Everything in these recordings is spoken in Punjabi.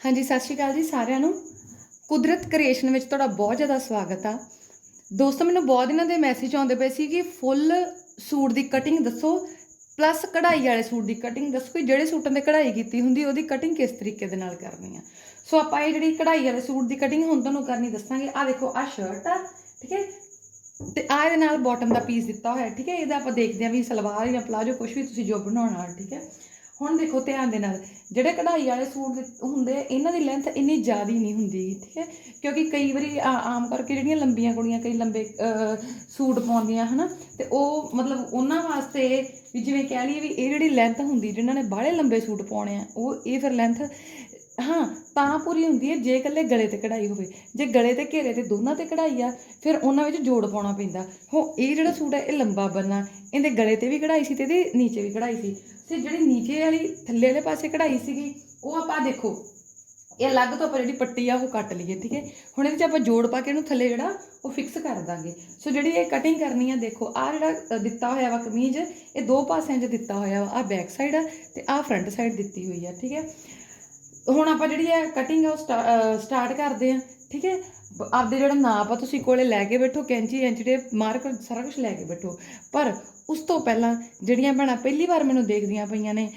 ਹਾਂਜੀ, ਸਤਿ ਸ਼੍ਰੀ ਅਕਾਲ ਜੀ ਸਾਰਿਆਂ ਨੂੰ। ਕੁਦਰਤ ਕ੍ਰੀਏਸ਼ਨ ਵਿੱਚ ਤੁਹਾਡਾ ਬਹੁਤ ਜ਼ਿਆਦਾ ਸਵਾਗਤ ਆ। ਦੋਸਤੋ, ਮੈਨੂੰ ਬਹੁਤ ਦਿਨਾਂ ਦੇ ਮੈਸੇਜ ਆਉਂਦੇ ਪਏ ਸੀ ਕਿ ਫੁੱਲ ਸੂਟ ਦੀ ਕਟਿੰਗ ਦੱਸੋ ਪਲੱਸ ਕਢਾਈ ਵਾਲੇ ਸੂਟ ਦੀ ਕਟਿੰਗ ਦੱਸੋ ਕਿ ਜਿਹੜੇ ਸੂਟਾਂ ਤੇ ਕਢਾਈ ਕੀਤੀ ਹੁੰਦੀ, ਉਹਦੀ ਕਟਿੰਗ ਕਿਸ ਤਰੀਕੇ ਦੇ ਨਾਲ ਕਰਨੀ ਆ। ਸੋ ਆਪਾਂ ਇਹ ਜਿਹੜੀ ਕਢਾਈ ਵਾਲੇ ਸੂਟ ਦੀ ਕਟਿੰਗ ਹੁਣ ਤੁਹਾਨੂੰ ਕਰਨੀ ਦੱਸਾਂਗੇ। ਆ ਦੇਖੋ ਆ ਸ਼ਰਟ ਆ, ਠੀਕ ਹੈ? ਤੇ ਆ ਇਹਦੇ ਨਾਲ ਬਾਟਮ ਦਾ ਪੀਸ ਦਿੱਤਾ ਹੋਇਆ, ਠੀਕ ਹੈ? ਇਹਦਾ ਆਪਾਂ ਦੇਖਦੇ ਹਾਂ ਵੀ ਸਲਵਾਰ ਜਾਂ ਪਲਾਜੋ ਕੁਝ ਵੀ ਤੁਸੀਂ ਜੋ ਬਣਾਉਣਾ, ਠੀਕ ਹੈ? ਹੁਣ ਦੇਖੋ ਧਿਆਨ ਦੇ ਨਾਲ, ਜਿਹੜੇ ਕਢਾਈ ਵਾਲੇ ਸੂਟ ਹੁੰਦੇ ਇਹਨਾਂ ਦੀ ਲੈਂਥ ਇੰਨੀ ਜ਼ਿਆਦੀ ਨਹੀਂ ਹੁੰਦੀ, ਠੀਕ ਹੈ? ਕਿਉਂਕਿ ਕਈ ਵਾਰੀ ਆ- ਆਮ ਕਰਕੇ ਜਿਹੜੀਆਂ ਲੰਬੀਆਂ ਕੁੜੀਆਂ ਕਈ ਲੰਬੇ ਸੂਟ ਪਾਉਂਦੀਆਂ, ਹਨਾ? ਤੇ ਉਹ ਮਤਲਬ ਉਹਨਾਂ ਵਾਸਤੇ ਵੀ ਜਿਵੇਂ ਕਹਿ ਲਈਏ ਵੀ ਇਹ ਜਿਹੜੀ ਲੈਂਥ ਹੁੰਦੀ, ਜਿਨ੍ਹਾਂ ਨੇ ਬਾਹਲੇ ਲੰਬੇ ਸੂਟ ਪਾਉਣੇ ਆ, ਉਹ ਇਹ ਫਿਰ ਲੈਂਥ ਹਾਂ ਤਾਂ ਪੂਰੀ ਹੁੰਦੀ ਹੈ, ਜੇ ਇਕੱਲੇ ਗਲੇ ਤੇ ਕਢਾਈ ਹੋਵੇ। ਜੇ ਗਲੇ ਤੇ ਘੇਰੇ ਤੇ ਦੋਨਾਂ ਤੇ ਕਢਾਈ ਆ, ਫਿਰ ਉਹਨਾਂ ਵਿੱਚ ਜੋੜ ਪਾਉਣਾ ਪੈਂਦਾ। ਹੋ ਇਹ ਜਿਹੜਾ ਸੂਟ ਹੈ, ਇਹ ਲੰਬਾ ਬੰਨਾ ਇਹਦੇ ਗਲੇ ਤੇ ਵੀ ਕਢਾਈ ਸੀ ਤੇ ਇਹਦੇ ਨੀਚੇ ਵੀ ਕਢਾਈ ਸੀ। ਤੇ ਜਿਹੜੀ ਨੀਚੇ ਵਾਲੀ ਥੱਲੇ ਵਾਲੇ ਪਾਸੇ ਕਢਾਈ ਸੀਗੀ, ਉਹ ਆਪਾਂ ਦੇਖੋ, ਇਹ ਅਲੱਗ ਤੋਂ ਆਪਾਂ ਜਿਹੜੀ ਪੱਟੀ ਆ, ਉਹ ਕੱਟ ਲਈਏ, ਠੀਕ ਹੈ? ਹੁਣ ਇਹਦੇ 'ਚ ਆਪਾਂ ਜੋੜ ਪਾ ਕੇ ਇਹਨੂੰ ਥੱਲੇ ਜਿਹੜਾ, ਉਹ ਫਿਕਸ ਕਰ ਦਾਂਗੇ। ਸੋ ਜਿਹੜੀ ਇਹ ਕਟਿੰਗ ਕਰਨੀ ਆ, ਦੇਖੋ ਆ ਜਿਹੜਾ ਦਿੱਤਾ ਹੋਇਆ ਵਾ ਕਮੀਜ਼, ਇਹ ਦੋ ਪਾਸਿਆਂ 'ਚ ਦਿੱਤਾ ਹੋਇਆ ਵਾ। ਆ ਬੈਕ ਸਾਈਡ ਆ ਤੇ ਆ ਫਰੰਟ ਸਾਈਡ ਦਿੱਤੀ ਹੋਈ ਆ, ਠੀਕ ਹੈ? ਹੁਣ ਆਪਾਂ ਜਿਹੜੀ ਹੈ ਕਟਿੰਗ ਆ ਉਹ ਸਟਾਰਟ ਕਰਦੇ ਆ ਠੀਕ ਹੈ? ਆਪਦੇ ਜਿਹੜਾ ਨਾਪ ਆ, ਤੁਸੀਂ ਕੋਲੇ ਲੈ ਕੇ ਬੈਠੋ, ਕੈਂਚੀ ਇੰਚ ਟੇਪ ਮਾਰਕਰ ਸਾਰਾ ਕੁਝ ਲੈ ਕੇ ਬੈਠੋ। ਪਰ ਉਸ ਤੋਂ ਪਹਿਲਾਂ ਜਿਹੜੀਆਂ ਭੈਣਾਂ ਪਹਿਲੀ ਵਾਰ ਮੈਨੂੰ ਦੇਖਦੀਆਂ ਪਈਆਂ ਨੇ,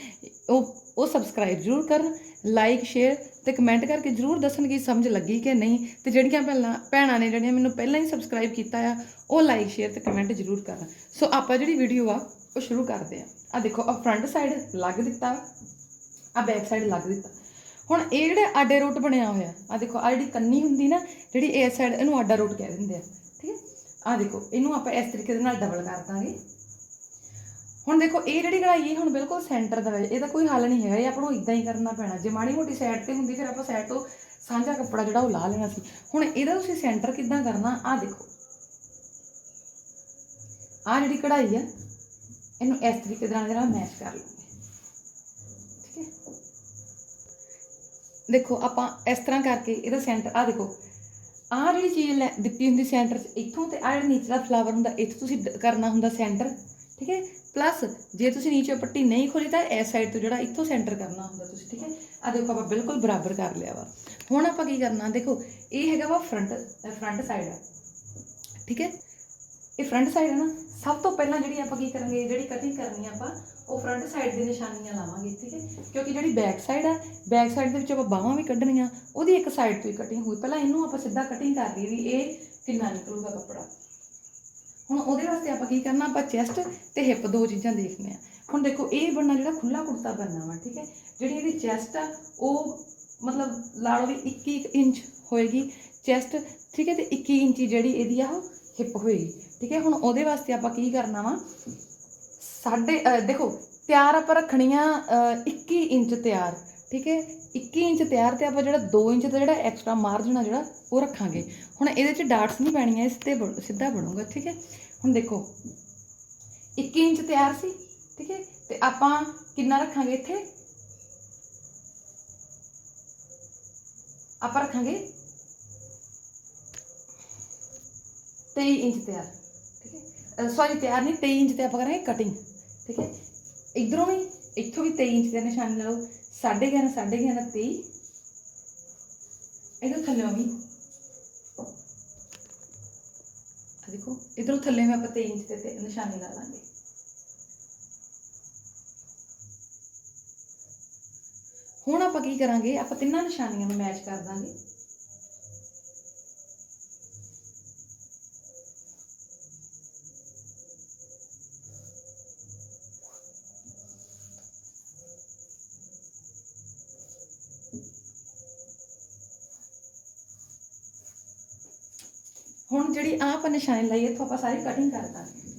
ਉਹ ਉਹ ਸਬਸਕ੍ਰਾਈਬ ਜ਼ਰੂਰ ਕਰਨ ਲਾਈਕ ਸ਼ੇਅਰ ਤੇ ਕਮੈਂਟ ਕਰਕੇ ਜ਼ਰੂਰ ਦੱਸਣ ਕਿ ਸਮਝ ਲੱਗੀ ਕਿ ਨਹੀਂ। ਤੇ ਜਿਹੜੀਆਂ ਪਹਿਲਾਂ, ਭੈਣਾਂ ਨੇ ਜਿਹੜੀਆਂ ਮੈਨੂੰ ਪਹਿਲਾਂ ਹੀ ਸਬਸਕ੍ਰਾਈਬ ਕੀਤਾ ਆ, ਉਹ ਲਾਈਕ ਸ਼ੇਅਰ ਤੇ ਕਮੈਂਟ ਜ਼ਰੂਰ ਕਰਨ। ਸੋ ਆਪਾਂ ਜਿਹੜੀ ਵੀਡੀਓ ਆ, ਉਹ ਸ਼ੁਰੂ ਕਰਦੇ ਆ ਆ ਦੇਖੋ ਆ ਫਰੰਟ ਸਾਈਡ ਲੱਗ ਦਿੱਤਾ ਆ ਬੈਕ ਸਾਈਡ ਲੱਗ ਦਿੱਤਾ। ਹੁਣ ਇਹ ਜਿਹੜੇ ਆਡੇ ਰੂਟ ਬਣਿਆ ਹੋਇਆ ਆ ਦੇਖੋ ਆ ਜਿਹੜੀ ਕੰਨੀ ਹੁੰਦੀ ਨਾ, ਜਿਹੜੀ ਇਸ ਸਾਈਡ ਇਹਨੂੰ ਆਡਾ ਰੂਟ ਕਹਿ ਦਿੰਦੇ ਆ, ਠੀਕ ਹੈ? ਆ ਦੇਖੋ, ਇਹਨੂੰ ਆਪਾਂ ਇਸ ਤਰੀਕੇ ਦੇ ਨਾਲ ਡਬਲ ਕਰ ਦਾਂਗੇ। ਹੁਣ ਦੇਖੋ, ਇਹ ਜਿਹੜੀ ਕਢਾਈ ਹੈ, ਹੁਣ ਬਿਲਕੁਲ ਸੈਂਟਰ ਦਾ ਹੈ, ਇਹਦਾ ਕੋਈ ਹੱਲ ਨਹੀਂ ਹੈਗਾ, ਇਹ ਆਪਾਂ ਨੂੰ ਇਦਾਂ ਹੀ ਕਰਨਾ ਪੈਣਾ। ਜੇ ਮਾੜੀ ਮੋਟੀ ਸਾਈਡ ਤੇ ਹੁੰਦੀ, ਫਿਰ ਆਪਾਂ ਸਾਈਡ ਤੋਂ ਸਾਂਝਾ ਕੱਪੜਾ ਜਿਹੜਾ ਉਹ ਲਾ ਲੈਣਾ ਸੀ। ਹੁਣ ਇਹਦਾ ਤੁਸੀਂ ਸੈਂਟਰ ਕਿੱਦਾਂ ਕਰਨਾ ਆ ਦੇਖੋ। ਆ ਜਿਹੜੀ ਕਢਾਈ ਆ, ਇਹਨੂੰ ਇਸ ਤਰੀਕੇ ਦੇ ਨਾਲ ਜਿਹੜਾ ਮੈਚ ਕਰ ਲਵਾਂਗੇ ਠੀਕ ਹੈ ਦੇਖੋ, ਆਪਾਂ ਇਸ ਤਰ੍ਹਾਂ ਕਰਕੇ ਇਹਦਾ ਸੈਂਟਰ ਆ ਦੇਖੋ। ਆਹ ਜਿਹੜੀ ਚੀਜ਼ ਲੈ- ਦਿੱਤੀ ਹੁੰਦੀ ਸੈਂਟਰ 'ਚ, ਇੱਥੋਂ ਤੇ ਆਹ ਜਿਹੜਾ ਨੀਚਲਾ ਫਲਾਵਰ ਹੁੰਦਾ, ਇੱਥੇ ਤੁਸੀਂ ਕਰਨਾ ਹੁੰਦਾ ਸੈਂਟਰ ਠੀਕ ਹੈ? ਪਲੱਸ ਜੇ ਤੁਸੀਂ ਨੀਚੇ ਪੱਟੀ ਨਹੀਂ ਖੋਲੀ ਤਾਂ ਇਸ ਸਾਈਡ ਤੋਂ ਜਿਹੜਾ ਇੱਥੋਂ ਸੈਂਟਰ ਕਰਨਾ ਹੁੰਦਾ ਤੁਸੀਂ, ਠੀਕ ਹੈ? ਆ ਦੇਖੋ, ਆਪਾਂ ਬਿਲਕੁਲ ਬਰਾਬਰ ਕਰ ਲਿਆ ਵਾ। ਹੁਣ ਆਪਾਂ ਕੀ ਕਰਨਾ, ਦੇਖੋ, ਇਹ ਹੈਗਾ ਵਾ ਫਰੰਟ ਫਰੰਟ ਸਾਈਡ ਆ, ਠੀਕ ਹੈ? ਇਹ ਫਰੰਟ ਸਾਈਡ ਹੈ ਨਾ, ਸਭ ਤੋਂ ਪਹਿਲਾਂ ਜਿਹੜੀ ਆਪਾਂ ਕੀ ਕਰਾਂਗੇ, ਜਿਹੜੀ ਕਟਿੰਗ ਕਰਨੀ ਆਪਾਂ ਉਹ ਫਰੰਟ ਸਾਈਡ ਦੇ ਨਿਸ਼ਾਨੀਆਂ ਲਾਵਾਂਗੇ, ਠੀਕ ਹੈ? ਕਿਉਂਕਿ ਜਿਹੜੀ ਬੈਕ ਸਾਈਡ ਆ ਬੈਕ ਸਾਈਡ ਦੇ ਵਿੱਚ ਆਪਾਂ ਬਾਹਾਂ ਵੀ ਕੱਢਣੀਆਂ, ਉਹਦੀ ਇੱਕ ਸਾਈਡ ਤੋਂ ਹੀ ਕਟਿੰਗ ਹੋਈ ਪਹਿਲਾਂ ਇਹਨੂੰ ਆਪਾਂ ਸਿੱਧਾ ਕਟਿੰਗ ਕਰ ਲਈ ਵੀ ਇਹ ਕਿੰਨਾ ਨਿਕਲੂਗਾ ਕੱਪੜਾ। ਹੁਣ ਉਹਦੇ ਵਾਸਤੇ ਆਪਾਂ ਕੀ ਕਰਨਾ, ਆਪਾਂ ਚੈਸਟ ਤੇ ਹਿੱਪ ਦੋ ਚੀਜ਼ਾਂ ਦੇਖਣੀਆਂ। ਹੁਣ ਦੇਖੋ, ਇਹ ਬਣਨਾ ਜਿਹੜਾ ਖੁੱਲਾ ਕੁੜਤਾ ਬਣਨਾ ਵਾ, ਠੀਕ ਹੈ? ਜਿਹੜੀ ਇਹਦੀ ਚੈਸਟ ਆ, ਉਹ ਮਤਲਬ ਲਾ ਲਓ ਵੀ 21 ਇੰਚ ਹੋਏਗੀ। ਚੈਸਟ ਠੀਕ ਹੈ? ਤੇ 21 ਇੰਚ ਜਿਹੜੀ ਇਹਦੀ ਆ, ਉਹ ਹਿੱਪ ਹੋਏਗੀ। ਠੀਕ ਹੈ? ਹੁਣ ਉਹਦੇ ਵਾਸਤੇ ਆਪਾਂ ਕੀ ਕਰਨਾ ਵਾ ਸਾਡੇ ਦੇਖੋ ਤਿਆਰ ਆਪਾਂ ਰੱਖਣੀਆਂ ਅਹ, 21 ਇੰਚ ਤਿਆਰ ਠੀਕ ਹੈ? 21 ਇੰਚ ਤਿਆਰ ਤੇ ਆਪਾਂ ਜਿਹੜਾ 2 ਇੰਚ ਦਾ ਜਿਹੜਾ ਐਕਸਟਰਾ ਮਾਰਜਨ ਆ ਜਿਹੜਾ ਉਹ ਰੱਖਾਂਗੇ। ਹੁਣ ਇਹਦੇ ਚ ਡਾਟਸ ਨਹੀਂ ਪੈਣੀਆਂ ਇਸ ਤੇ ਬਣ- ਸਿੱਧਾ ਬਣੂਗਾ ਠੀਕ ਹੈ? ਹੁਣ ਦੇਖੋ 21 ਇੰਚ ਤਿਆਰ ਸੀ ਠੀਕ ਹੈ? ਤੇ ਆਪਾਂ ਕਿੰਨਾ ਰੱਖਾਂਗੇ ਇੱਥੇ? ਆਪਾਂ ਰੱਖਾਂਗੇ 23 ਇੰਚ ਤਿਆਰ ਠੀਕ ਹੈ? ਸੌਰੀ ਤਿਆਰ ਨਹੀਂ 23 ਇੰਚ ਤੇ ਆਪਾਂ ਕਰਾਂਗੇ ਕਟਿੰਗ ਠੀਕ ਹੈ? ਇਧਰੋਂ ਵੀ, ਇੱਥੋਂ ਵੀ 23 ਇੰਚ ਦੇ ਨਿਸ਼ਾਨ ਲਾਓ 11.5 11.5 23 ਇਧਰ ਥੱਲੇ ਵੀ। ਆ ਦੇਖੋ, ਇਧਰੋਂ ਥੱਲੇ ਵੀ ਆਪਾਂ 23 ਇੰਚ ਤੇ ਤੇ ਨਿਸ਼ਾਨੀ ਲਾ ਲਾਂਗੇ। ਹੁਣ ਆਪਾਂ ਕੀ ਕਰਾਂਗੇ? ਆਪਾਂ ਤਿੰਨਾਂ ਨਿਸ਼ਾਨੀਆਂ ਨੂੰ ਮੈਚ ਕਰ ਦਾਂਗੇ। ਹੁਣ ਜਿਹੜੀ ਆਪ ਆਪਾਂ ਨਿਸ਼ਾਨੀ ਲਾਈ ਇੱਥੋਂ ਆਪਾਂ ਸਾਰੀ ਕਟਿੰਗ ਕਰ ਦਾਂਗੇ।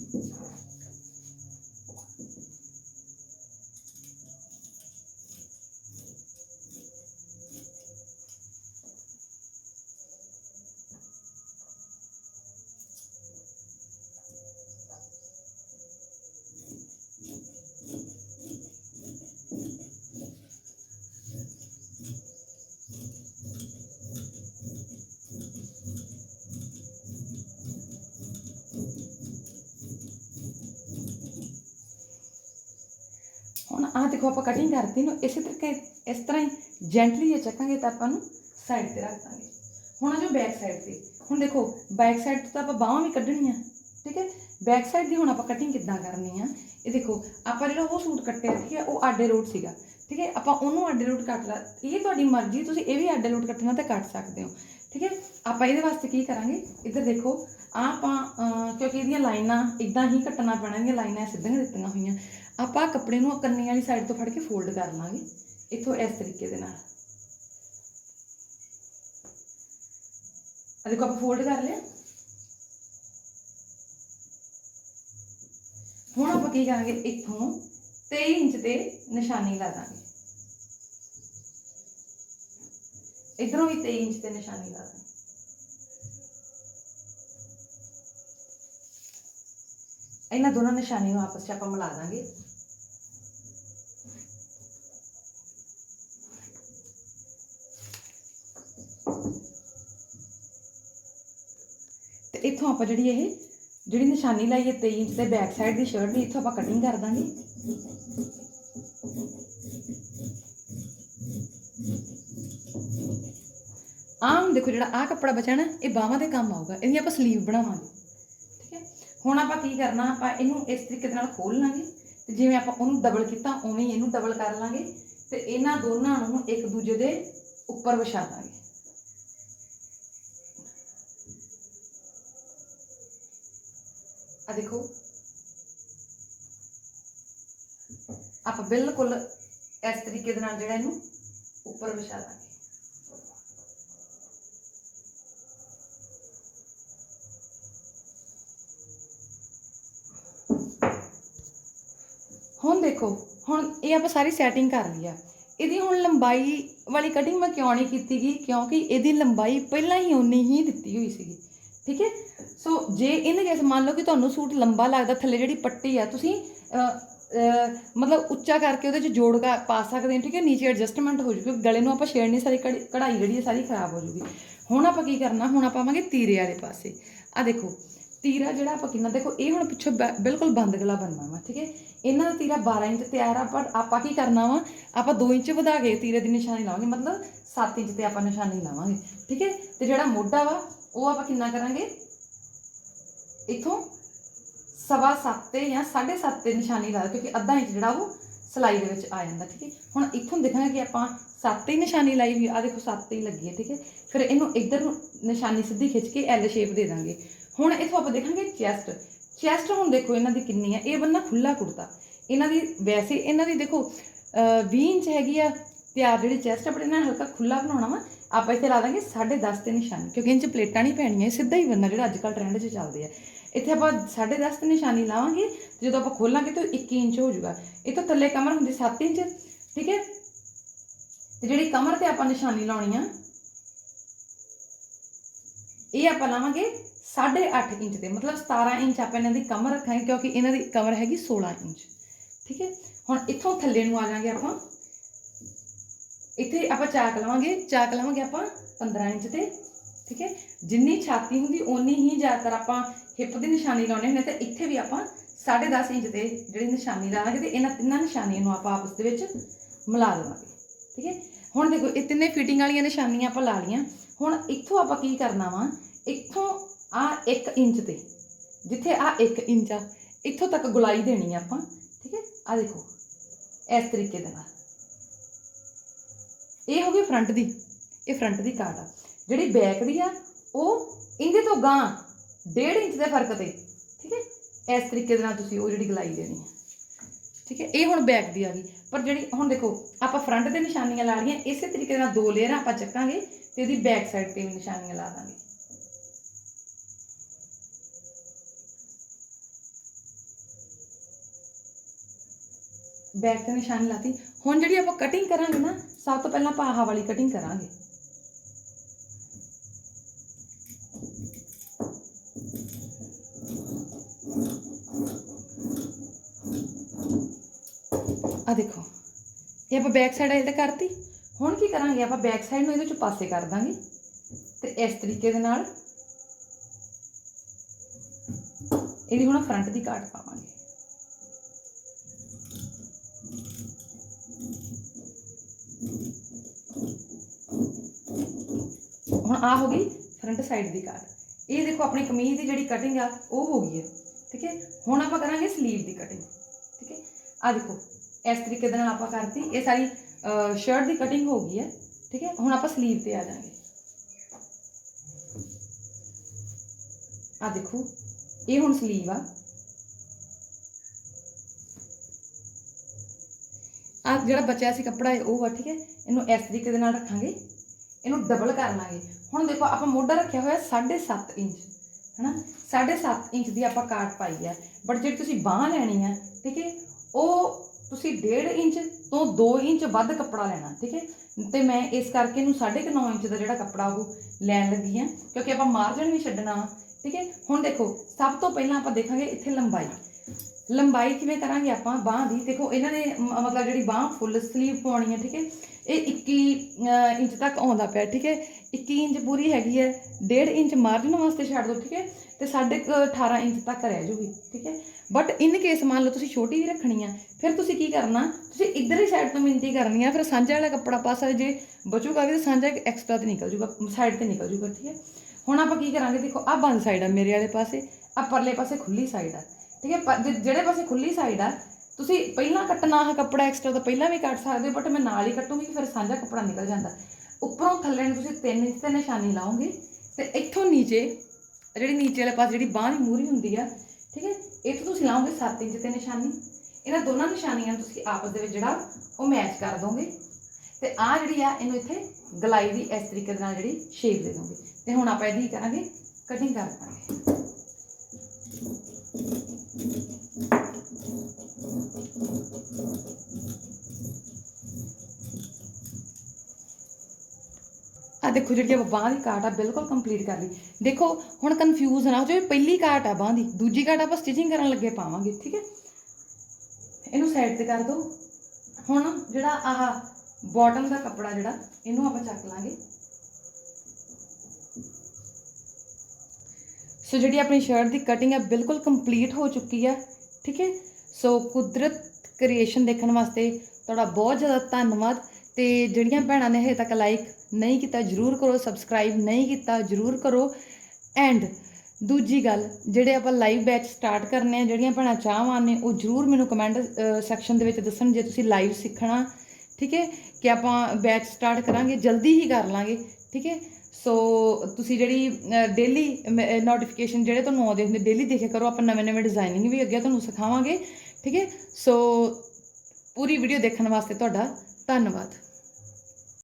ਆਹ ਦੇਖੋ ਆਪਾਂ ਕਟਿੰਗ ਕਰਤੀ ਨੂੰ, ਇਸੇ ਤਰੀਕੇ ਇਸ ਤਰ੍ਹਾਂ ਹੀ ਜੈਂਟਲੀ ਜੇ ਚੱਕਾਂਗੇ ਤਾਂ ਆਪਾਂ ਨੂੰ ਸਾਈਡ ਤੇ ਰੱਖ ਦਾਂਗੇ। ਹੁਣ ਆ ਜੋ ਬੈਕ ਸਾਈਡ ਤੇ। ਹੁਣ ਦੇਖੋ ਬੈਕ ਸਾਈਡ ਤੇ ਤਾਂ ਆਪਾਂ ਬਾਹਾਂ ਵੀ ਕੱਢਣੀਆਂ, ਠੀਕ ਹੈ? ਬੈਕ ਸਾਈਡ ਦੀ ਹੁਣ ਆਪਾਂ ਕਟਿੰਗ ਕਿੱਦਾਂ ਕਰਨੀ ਆ? ਇਹ ਦੇਖੋ, ਆਪਾਂ ਜਿਹੜਾ ਉਹ ਸੂਟ ਕੱਟਿਆ ਠੀਕ ਹੈ, ਉਹ ਆਡੇ ਰੋਡ ਸੀਗਾ, ਠੀਕ ਹੈ? ਆਪਾਂ ਉਹਨੂੰ ਆਡੇ ਰੋਡ ਕੱਟ ਲਾ, ਇਹ ਤੁਹਾਡੀ ਮਰਜ਼ੀ, ਤੁਸੀਂ ਇਹ ਵੀ ਆਡੇ ਰੋਡ ਕੱਟਣਾ ਤਾਂ ਕੱਟ ਸਕਦੇ ਹੋ, ਠੀਕ ਹੈ? ਆਪਾਂ ਇਹਦੇ ਵਾਸਤੇ ਕੀ ਕਰਾਂਗੇ? ਇੱਧਰ ਦੇਖੋ, ਆਹ ਆਪਾਂ ਕਿਉਂਕਿ ਇਹਦੀਆਂ ਲਾਈਨਾਂ ਇਦਾਂ ਹੀ ਕੱਟਣਾ ਪੈਣਾ, ਇਹਦੀਆਂ ਲਾਈਨਾਂ ਸਿੱਧੀਆਂ ਦਿੱਤੀਆਂ ਹੋਈਆਂ। ਆਪਾਂ ਕੱਪੜੇ ਨੂੰ ਕੰਨੀ ਵਾਲੀ ਸਾਈਡ ਤੋਂ ਫੜ ਕੇ ਫੋਲਡ ਕਰ ਲਾਂਗੇ, ਇੱਥੋਂ ਇਸ ਤਰੀਕੇ ਦੇ ਨਾਲ। ਦੇਖੋ, ਆਪਾਂ ਫੋਲਡ ਕਰ ਲਿਆ। ਹੁਣ ਆਪਾਂ ਕੀ ਕਰਾਂਗੇ, ਇੱਥੋਂ 23 ਇੰਚ ਤੇ ਨਿਸ਼ਾਨੀ ਲਾ ਦਾਂਗੇ। ਇਧਰੋਂ ਵੀ 23 ਇੰਚ ਤੇ ਨਿਸ਼ਾਨੀ ਲਾ ਦਾਂਗੇ। ਇਹਨਾਂ ਦੋਨਾਂ ਨਿਸ਼ਾਨੀਆਂ ਨੂੰ ਆਪਸ 'ਚ ਆਪਾਂ ਮਿਲਾ ਦਾਂਗੇ। ਤੇ ਇੱਥੋਂ ਆਪਾਂ ਜਿਹੜੀ ਇਹ, ਜਿਹੜੀ ਨਿਸ਼ਾਨੀ ਲਾਈ ਹੈ 23 ਇੰਚ ਤੇ ਬੈਕ ਸਾਈਡ ਦੀ ਸ਼ਰਟ ਦੀ ਇੱਥੋਂ ਆਪਾਂ ਕਟਿੰਗ ਕਰ ਦਾਂਗੇ। ਆਮ ਦੇਖੋ ਜਿਹੜਾ ਆਹ ਕੱਪੜਾ ਬਚਿਆ ਨਾ, ਇਹ ਬਾਹਾਂ ਦੇ ਕੰਮ ਆਊਗਾ, ਇਹਦੀ ਆਪਾਂ ਸਲੀਵ ਬਣਾਵਾਂਗੇ, ਠੀਕ ਹੈ? ਹੁਣ ਆਪਾਂ ਕੀ ਕਰਨਾ, ਆਪਾਂ ਇਹਨੂੰ ਇਸ ਤਰੀਕੇ ਦੇ ਨਾਲ ਖੋਲ ਲਾਂਗੇ, ਤੇ ਜਿਵੇਂ ਆਪਾਂ ਉਹਨੂੰ ਡਬਲ ਕੀਤਾ, ਉਵੇਂ ਹੀ ਇਹਨੂੰ ਡਬਲ ਕਰ ਲਾਂਗੇ, ਤੇ ਇਹਨਾਂ ਦੋਨਾਂ ਨੂੰ ਇੱਕ ਦੂਜੇ ਦੇ ਉੱਪਰ ਵਿਛਾ ਦਾਂਗੇ। ਆ ਦੇਖੋ। ਆਪਾਂ ਬਿਲਕੁਲ ਇਸ ਤਰੀਕੇ ਦੇ ਨਾਲ ਜਿਹੜਾ ਇਹਨੂੰ ਉੱਪਰ ਵਿਛਾ ਦਾਂਗੇ। ਹੁਣ ਦੇਖੋ, ਹੁਣ ਇਹ ਆਪਾਂ ਸਾਰੀ ਸੈਟਿੰਗ ਕਰ ਲਈ ਆ। ਇਹਦੀ ਹੁਣ ਲੰਬਾਈ ਵਾਲੀ ਕਟਿੰਗ ਮੈਂ ਕਿਉਂ ਨਹੀਂ ਕੀਤੀ ਗਈ ਕਿਉਂਕਿ ਇਹਦੀ ਲੰਬਾਈ ਪਹਿਲਾਂ ਹੀ ਉਨੀ ਹੀ ਦਿੱਤੀ ਹੋਈ ਸੀਗੀ। ਠੀਕ ਹੈ? ਸੋ ਜੇ ਇਹਨੇ ਕੇਸ ਮੰਨ ਲਓ ਕਿ ਤੁਹਾਨੂੰ ਸੂਟ ਲੰਬਾ ਲੱਗਦਾ, ਥੱਲੇ ਜਿਹੜੀ ਪੱਟੀ ਆ, ਤੁਸੀਂ ਮਤਲਬ ਉੱਚਾ ਕਰਕੇ ਉਹਦੇ 'ਚ ਜੋੜ ਕੇ, ਪਾ ਸਕਦੇ ਹਾਂ, ਠੀਕ ਹੈ? ਨੀਚੇ ਐਡਜਸਟਮੈਂਟ ਹੋ ਜੂਗੀ, ਗਲੇ ਨੂੰ ਆਪਾਂ ਛੇੜਨੀ, ਸਾਰੀ ਕੜੀ- ਕਢਾਈ ਜਿਹੜੀ ਹੈ ਸਾਰੀ ਖਰਾਬ ਹੋ ਜੂਗੀ। ਹੁਣ ਆਪਾਂ ਕੀ ਕਰਨਾ, ਹੁਣ ਆਪਾਂ ਆਵਾਂਗੇ ਤੀਰੇ ਵਾਲੇ ਪਾਸੇ। ਆ ਦੇਖੋ, ਤੀਰਾ ਜਿਹੜਾ ਆਪਾਂ ਕਿੰਨਾ, ਦੇਖੋ, ਇਹ ਹੁਣ ਪਿੱਛੋਂ ਬਿਲਕੁਲ ਬੰਦ ਗਲਾ ਬਣਨਾ ਵਾ, ਠੀਕ ਹੈ? ਇਹਨਾਂ ਦਾ ਤੀਰਾ 12 ਇੰਚ ਤਿਆਰ ਆ, ਪਰ ਆਪਾਂ ਕੀ ਕਰਨਾ ਵਾ, ਆਪਾਂ 2 ਇੰਚ ਵਧਾ ਕੇ ਤੀਰੇ ਦੀ ਨਿਸ਼ਾਨੀ ਲਾਵਾਂਗੇ, ਮਤਲਬ 7 ਇੰਚ ਤੇ ਆਪਾਂ ਨਿਸ਼ਾਨੀ ਲਾਵਾਂਗੇ, ਠੀਕ ਹੈ? ਤੇ ਜਿਹੜਾ ਮੋਢਾ ਵਾ, ਉਹ ਆਪਾਂ ਕਿੰਨਾ ਕਰਾਂਗੇ? ਇਥੋਂ ਸਵਾ ਸੱਤ ਤੇ ਜਾਂ 7.5 ਤੇ ਨਿਸ਼ਾਨੀ ਲਾ ਕਿਉਂਕਿ ਅੱਧਾ ਇੰਚ ਜਿਹੜਾ ਉਹ ਸਲਾਈ ਦੇ ਵਿੱਚ ਆ ਜਾਂਦਾ, ਠੀਕ ਹੈ ਹੁਣ ਇੱਥੋਂ ਦੇਖਾਂਗੇ ਕਿ ਆਪਾਂ 7 ਤੇ ਹੀ ਨਿਸ਼ਾਨੀ ਲਾਈ ਵੀ ਆ ਦੇਖੋ 7 ਤੇ ਹੀ ਲੱਗੀ ਹੈ, ਠੀਕ ਹੈ। ਫਿਰ ਇਹਨੂੰ ਇੱਧਰ ਨੂੰ ਨਿਸ਼ਾਨੀ ਸਿੱਧੀ ਖਿੱਚ ਕੇ ਐਲ ਸ਼ੇਪ ਦੇ ਦਾਂਗੇ। ਹੁਣ ਇਥੋਂ ਆਪਾਂ ਦੇਖਾਂਗੇ ਚੈਸਟ। ਚੈਸਟ ਹੁਣ ਦੇਖੋ ਇਹਨਾਂ ਦੀ ਕਿੰਨੀ ਹੈ, ਇਹ ਬੰਨਾ ਖੁੱਲਾ ਕੁੜਤਾ। ਇਹਨਾਂ ਦੀ ਵੈਸੇ ਇਹਨਾਂ ਦੀ ਦੇਖੋ, ਅਹ 20 ਇੰਚ ਹੈਗੀ ਆ ਤਿਆਰ ਜਿਹੜੀ ਚੈਸਟ ਆਪਣੇ ਨਾਲ ਹਲਕਾ ਖੁੱਲਾ ਬਣਾਉਣਾ ਵਾ। ਆਪਾਂ ਇੱਥੇ ਲਾ ਦਾਂਗੇ 10.5 ਤੇ ਨਿਸ਼ਾਨੀ, ਕਿਉਂਕਿ ਇੰਚ ਪਲੇਟਾਂ ਨਹੀਂ ਪੈਣੀਆਂ ਸਿੱਧਾ ਹੀ ਬੰਨਾ ਜਿਹੜਾ ਅੱਜ ਕੱਲ੍ਹ ਟ੍ਰੈਂਡ 'ਚ ਚੱਲਦੇ ਆ। ਇੱਥੇ ਆਪਾਂ 10.5 ਤੇ ਨਿਸ਼ਾਨੀ ਲਾਵਾਂਗੇ ਤੇ ਜਦੋਂ ਆਪਾਂ ਖੋਲਾਂਗੇ ਤਾਂ 21 ਇੰਚ ਹੋ ਜਾਊਗਾ। ਇਹ ਤੋਂ ਥੱਲੇ ਕਮਰ ਹੁੰਦੀ 7 ਇੰਚ, ਠੀਕ ਹੈ? ਤੇ ਜਿਹੜੀ ਕਮਰ ਤੇ ਆਪਾਂ ਨਿਸ਼ਾਨੀ ਲਾਉਣੀ ਆ, ਇਹ ਆਪਾਂ ਲਾਵਾਂਗੇ 8.5 ਇੰਚ ਤੇ, ਮਤਲਬ 17 ਇੰਚ ਆਪਾਂ ਇਹਨਾਂ ਦੀ ਕਮਰ ਰੱਖਾਂਗੇ, ਕਿਉਂਕਿ ਇਹਨਾਂ ਦੀ ਕਮਰ ਹੈਗੀ 16 ਇੰਚ, ਠੀਕ ਹੈ? ਹੁਣ ਇੱਥੋਂ ਥੱਲੇ ਨੂੰ ਆ ਜਾਾਂਗੇ ਆਪਾਂ। ਇੱਥੇ ਆਪਾਂ ਚਾਕ ਲਵਾਂਗੇ ਚਾਕ ਲਵਾਂਗੇ ਆਪਾਂ 15 ਇੰਚ ਤੇ। ਠੀਕ ਹੈ? ਜਿੰਨੀ ਛਾਤੀ ਹੁੰਦੀ, ਓਨੀ ਹੀ ਜ਼ਿਆਦਾਤਰ ਆਪਾਂ ਹਿੱਪ ਦੀ ਨਿਸ਼ਾਨੀ ਲਾਉਣੇ ਹੁੰਦੇ ਤੇ ਇੱਥੇ ਵੀ ਆਪਾਂ 10.5 ਇੰਚ ਤੇ ਜਿਹੜੀ ਨਿਸ਼ਾਨੀ ਲਾਵਾਂਗੇ ਤੇ ਇਹਨਾਂ ਤਿੰਨਾਂ ਨਿਸ਼ਾਨੀਆਂ ਨੂੰ ਆਪਾਂ ਆਪਸ ਦੇ ਵਿੱਚ ਮਿਲਾ ਦੇਵਾਂਗੇ। ਠੀਕ ਹੈ? ਹੁਣ ਦੇਖੋ, ਇਹ ਤਿੰਨੇ ਫਿਟਿੰਗ ਵਾਲੀਆਂ ਨਿਸ਼ਾਨੀਆਂ ਆਪਾਂ ਲਾ ਲਈਆਂ। ਹੁਣ ਇੱਥੋਂ ਆਪਾਂ ਕੀ ਕਰਨਾ ਵਾ? ਇੱਥੋਂ ਆ 1 ਇੰਚ ਤੇ, ਜਿੱਥੇ ਆ 1 ਇੰਚ ਆ, ਇੱਥੋਂ ਤੱਕ ਗੁਲਾਈ ਦੇਣੀ ਆ ਆਪਾਂ। ਠੀਕ ਹੈ? ਆ ਦੇਖੋ, ਇਸ ਤਰੀਕੇ ਦੇ ਨਾਲ। ਇਹ ਹੋ ਗਈ ਫਰੰਟ ਦੀ, ਇਹ ਫਰੰਟ ਦੀ ਕਾਟ ਆ। ਜਿਹੜੀ ਬੈਕ ਦੀ ਆ, ਉਹ ਇਹਦੇ ਤੋਂ ਗਾਂ 1.5 ਇੰਚ ਦੇ ਫ਼ਰਕ ਤੇ, ਠੀਕ ਹੈ? ਇਸ ਤਰੀਕੇ ਦੇ ਨਾਲ ਤੁਸੀਂ ਉਹ ਜਿਹੜੀ ਗਲਾਈ ਦੇਣੀ ਹੈ ਠੀਕ ਹੈ? ਇਹ ਹੁਣ ਬੈਕ ਦੀ ਆ ਗਈ। ਪਰ ਜਿਹੜੀ, ਹੁਣ ਦੇਖੋ, ਆਪਾਂ ਫਰੰਟ ਤੇ ਨਿਸ਼ਾਨੀਆਂ ਲਾ ਲਈਆਂ ਇਸੇ ਤਰੀਕੇ ਨਾਲ ਦੋ ਲੇਅਰਾਂ ਆਪਾਂ ਚੱਕਾਂਗੇ ਤੇ ਇਹਦੀ ਬੈਕ ਸਾਈਡ ਤੇ ਵੀ ਨਿਸ਼ਾਨੀਆਂ ਲਾ ਦਾਂਗੇ। ਬੈਕ ਤੇ ਨਿਸ਼ਾਨੀ ਲਾਤੀ। ਹੁਣ ਜਿਹੜੀ ਆਪਾਂ ਕਟਿੰਗ ਕਰਾਂਗੇ ਨਾ, ਸਭ ਤੋਂ ਪਹਿਲਾਂ ਆਪਾਂ ਆਹ ਵਾਲੀ ਕਟਿੰਗ ਕਰਾਂਗੇ। हाँ देखो ये आप बैकसाइड अजे तक करती हूँ की करा आप बैकसाइड में ये पासे कर देंगे तो इस तरीके हूँ फ्रंट की काट पावे हम आ हो गई फ्रंट साइड की काट ये देखो अपनी कमीज की जी कटिंग आ हो गई है ठीक है हूँ आप करा स्लीव की कटिंग ठीक है आ देखो ਇਸ ਤਰੀਕੇ ਦੇ ਨਾਲ ਆਪਾਂ ਕਰਤੀ। ਇਹ ਸਾਰੀ ਸ਼ਰਟ ਦੀ ਕਟਿੰਗ ਹੋ ਗਈ ਹੈ, ਠੀਕ ਹੈ? ਹੁਣ ਆਪਾਂ ਸਲੀਵ ਤੇ ਆ ਜਾਾਂਗੇ ਆ ਦੇਖੋ, ਇਹ ਹੁਣ ਸਲੀਵ ਆ। ਆ ਜਿਹੜਾ ਬਚਿਆ ਸੀ ਕੱਪੜਾ ਹੈ, ਉਹ ਆ, ਠੀਕ ਹੈ? ਇਹਨੂੰ ਇਸ ਤਰੀਕੇ ਦੇ ਨਾਲ ਰੱਖਾਂਗੇ। ਇਹਨੂੰ ਡਬਲ ਕਰ ਲਾਂਗੇ। ਹੁਣ ਦੇਖੋ, ਆਪਾਂ ਮੋਢਾ ਰੱਖਿਆ ਹੋਇਆ 7.5 ਇੰਚ, ਹਨਾ? 7.5 ਇੰਚ ਦੀ ਆਪਾਂ ਕਾਟ ਪਾਈ ਹੈ ਬਟ ਜਿਹੜੀ ਤੁਸੀਂ ਬਾਹ ਲੈਣੀ ਹੈ ਠੀਕ ਹੈ? ਉਹ ਤੁਸੀਂ 1.5 ਇੰਚ ਤੋਂ 2 ਇੰਚ ਵੱਧ ਕੱਪੜਾ ਲੈਣਾ, ਠੀਕ ਹੈ? ਤੇ ਮੈਂ ਇਸ ਕਰਕੇ ਇਹਨੂੰ 9.5 ਇੰਚ ਦਾ ਜਿਹੜਾ ਕੱਪੜਾ ਉਹ ਲੈਣ ਲੱਗੀ ਹਾਂ, ਕਿਉਂਕਿ ਆਪਾਂ ਮਾਰਜਨ ਵੀ ਛੱਡਣਾ ਵਾ, ਠੀਕ ਹੈ? ਹੁਣ ਦੇਖੋ, ਸਭ ਤੋਂ ਪਹਿਲਾਂ ਆਪਾਂ ਦੇਖਾਂਗੇ ਇੱਥੇ ਲੰਬਾਈ। ਲੰਬਾਈ ਕਿਵੇਂ ਕਰਾਂਗੇ ਆਪਾਂ ਬਾਹ ਦੀ? ਦੇਖੋ, ਇਹਨਾਂ ਨੇ ਮਤਲਬ ਜਿਹੜੀ ਬਾਹ ਫੁੱਲ ਸਲੀਵ ਪਾਉਣੀ ਹੈ, ਠੀਕ ਹੈ? ਇਹ 21 ਇੰਚ ਤੱਕ ਆਉਂਦਾ ਪਿਆ, ਠੀਕ ਹੈ? 21 ਇੰਚ ਪੂਰੀ ਹੈਗੀ ਹੈ 1.5 ਇੰਚ ਮਾਰਜਨ ਵਾਸਤੇ ਛੱਡ ਦਿਓ, ਠੀਕ ਹੈ? ਤੇ ਸਾਢੇ ਕੁ 18 ਇੰਚ ਤੱਕ ਰਹਿ ਜੂਗੀ, ਠੀਕ ਹੈ? ਬਟ ਇਨ ਕੇਸ ਮੰਨ ਲਓ ਤੁਸੀਂ ਛੋਟੀ ਵੀ ਰੱਖਣੀ ਆ, ਫਿਰ ਤੁਸੀਂ ਕੀ ਕਰਨਾ? ਤੁਸੀਂ ਇੱਧਰਲੀ ਸਾਈਡ ਤੋਂ ਮਿੰਤੀ ਕਰਨੀ ਆ, ਫਿਰ ਸਾਂਝਾ ਵਾਲਾ ਕੱਪੜਾ ਪਾ ਸਕਦੇ ਜੇ ਬਚੂਗਾ ਵੀ ਤਾਂ ਸਾਂਝਾ ਐਕਸਟਰਾ ਤੇ ਨਿਕਲ ਜੂਗਾ ਸਾਈਡ ਤੇ ਨਿਕਲ ਜੂਗਾ, ਠੀਕ ਹੈ? ਹੁਣ ਆਪਾਂ ਕੀ ਕਰਾਂਗੇ? ਦੇਖੋ ਆ ਬੰਦ ਸਾਈਡ ਆ ਮੇਰੇ ਵਾਲੇ ਪਾਸੇ ਆ ਪਰਲੇ ਪਾਸੇ ਖੁੱਲੀ ਸਾਈਡ ਆ, ਠੀਕ ਹੈ? ਜਿਹੜੇ ਪਾਸੇ ਖੁੱਲੀ ਸਾਈਡ ਆ, ਤੁਸੀਂ ਪਹਿਲਾਂ ਕੱਟਣਾ ਆ ਕੱਪੜਾ ਐਕਸਟਰਾ ਤਾਂ ਪਹਿਲਾਂ ਵੀ ਕੱਟ ਸਕਦੇ ਹੋ ਬਟ ਮੈਂ ਨਾਲ ਹੀ ਕੱਟੂੰਗੀ, ਫਿਰ ਸਾਂਝਾ ਕੱਪੜਾ ਨਿਕਲ ਜਾਂਦਾ। ਉੱਪਰੋਂ ਥੱਲੇ ਨੂੰ ਤੁਸੀਂ 3 ਇੰਚ ਤੇ ਨਿਸ਼ਾਨੀ ਲਾਓਗੇ, ਤੇ ਇੱਥੋਂ ਨੀਚੇ ਜਿਹੜੀ ਨੀਚੇ ਵਾਲੇ ਪਾਸੇ ਜਿਹੜੀ ਬਾਂਹ ਦੀ ਮੂਰੀ ਹੁੰਦੀ ਆ, ਠੀਕ ਹੈ, ਇਹ ਇੱਥੋਂ ਤੁਸੀਂ ਲਾਓਗੇ 7 ਇੰਚ ਤੇ ਨਿਸ਼ਾਨੀ। ਇਹਨਾਂ ਦੋਨਾਂ ਨਿਸ਼ਾਨੀਆਂ ਤੁਸੀਂ ਆਪਸ ਦੇ ਵਿੱਚ ਜਿਹੜਾ ਉਹ ਮੈਚ ਕਰ ਦੋਗੇ। ਤੇ ਆ ਜਿਹੜੀ ਆ, ਇਹਨੂੰ ਇੱਥੇ ਗਲਾਈ ਦੀ ਇਸ ਤਰੀਕੇ ਦੇ ਨਾਲ ਜਿਹੜੀ ਸ਼ੇਪ ਦੇ ਦੋਗੇ। ਤੇ ਹੁਣ ਆਪਾਂ ਇਹਦੀ ਕਰਾਂਗੇ? ਕਟਿੰਗ ਕਰ ਦਾਂਗੇ ਆ ਦੇਖੋ ਜਿਹੜੀ ਆਪਾਂ ਬਾਂਹ ਦੀ ਕਾਟ ਆ, ਬਿਲਕੁਲ ਕੰਪਲੀਟ ਕਰ ਲਈ। ਦੇਖੋ, ਹੁਣ ਕਨਫਿਊਜ਼ ਨਾ ਹੋ ਜਾਓ ਪਹਿਲੀ ਕਾਟ ਆ ਬਾਂਹ ਦੀ। ਦੂਜੀ ਕਾਟ ਆਪਾਂ ਸਟਿਚਿੰਗ ਕਰਨ ਲੱਗੇ ਪਾਵਾਂਗੇ, ਠੀਕ ਹੈ? ਇਹਨੂੰ ਸਾਈਡ ਤੇ ਕਰ ਦਿਓ ਹੁਣ ਜਿਹੜਾ ਆਹ ਬਾਟਮ ਦਾ ਕੱਪੜਾ ਜਿਹੜਾ, ਇਹਨੂੰ ਆਪਾਂ ਚੱਕ ਲਾਂਗੇ। ਸੋ ਜਿਹੜੀ ਆਪਣੀ ਸ਼ਰਟ ਦੀ ਕਟਿੰਗ ਹੈ ਬਿਲਕੁਲ ਕੰਪਲੀਟ ਹੋ ਚੁੱਕੀ ਹੈ ਠੀਕ ਹੈ? ਸੋ ਕੁਦਰਤ ਕ੍ਰੀਏਸ਼ਨ ਦੇਖਣ ਵਾਸਤੇ ਤੁਹਾਡਾ ਬਹੁਤ ਜ਼ਿਆਦਾ ਧੰਨਵਾਦ। ਤੇ ਜਿਹੜੀਆਂ ਭੈਣਾਂ ਨੇ ਹਜੇ ਤੱਕ ਲਾਈਕ ਨਹੀਂ ਕੀਤਾ, ਜਰੂਰ ਕਰੋ ਸਬਸਕ੍ਰਾਈਬ ਨਹੀਂ ਕੀਤਾ, ਜਰੂਰ ਕਰੋ। ਐਂਡ ਦੂਜੀ ਗੱਲ, ਜਿਹੜੇ ਆਪਾਂ ਲਾਈਵ ਬੈਚ ਸਟਾਰਟ ਕਰਨੇ ਆ, ਜਿਹੜੀਆਂ ਭੈਣਾਂ ਚਾਹਵਾਨ ਨੇ, ਉਹ ਜਰੂਰ ਮੈਨੂੰ ਕਮੈਂਟ ਸੈਕਸ਼ਨ ਦੇ ਵਿੱਚ ਦੱਸਣ ਜੇ ਤੁਸੀਂ ਲਾਈਵ ਸਿੱਖਣਾ, ਠੀਕ ਹੈ? ਕਿ ਆਪਾਂ ਬੈਚ ਸਟਾਰਟ ਕਰਾਂਗੇ, ਜਲਦੀ ਹੀ ਕਰ ਲਾਂਗੇ, ਠੀਕ ਹੈ? ਸੋ ਤੁਸੀਂ ਜਿਹੜੀ ਡੇਲੀ ਨੋਟੀਫਿਕੇਸ਼ਨ ਜਿਹੜੇ ਤੁਹਾਨੂੰ ਆਉਂਦੇ ਹੁੰਦੇ ਡੇਲੀ ਦੇਖਿਆ ਕਰੋ, ਆਪਾਂ ਨਵੇਂ ਨਵੇਂ ਡਿਜ਼ਾਈਨਿੰਗ ਵੀ ਅੱਗੇ ਤੁਹਾਨੂੰ ਸਿਖਾਵਾਂਗੇ, ਠੀਕ ਹੈ? ਸੋ ਪੂਰੀ ਵੀਡੀਓ ਦੇਖਣ ਵਾਸਤੇ ਤੁਹਾਡਾ ਧੰਨਵਾਦ।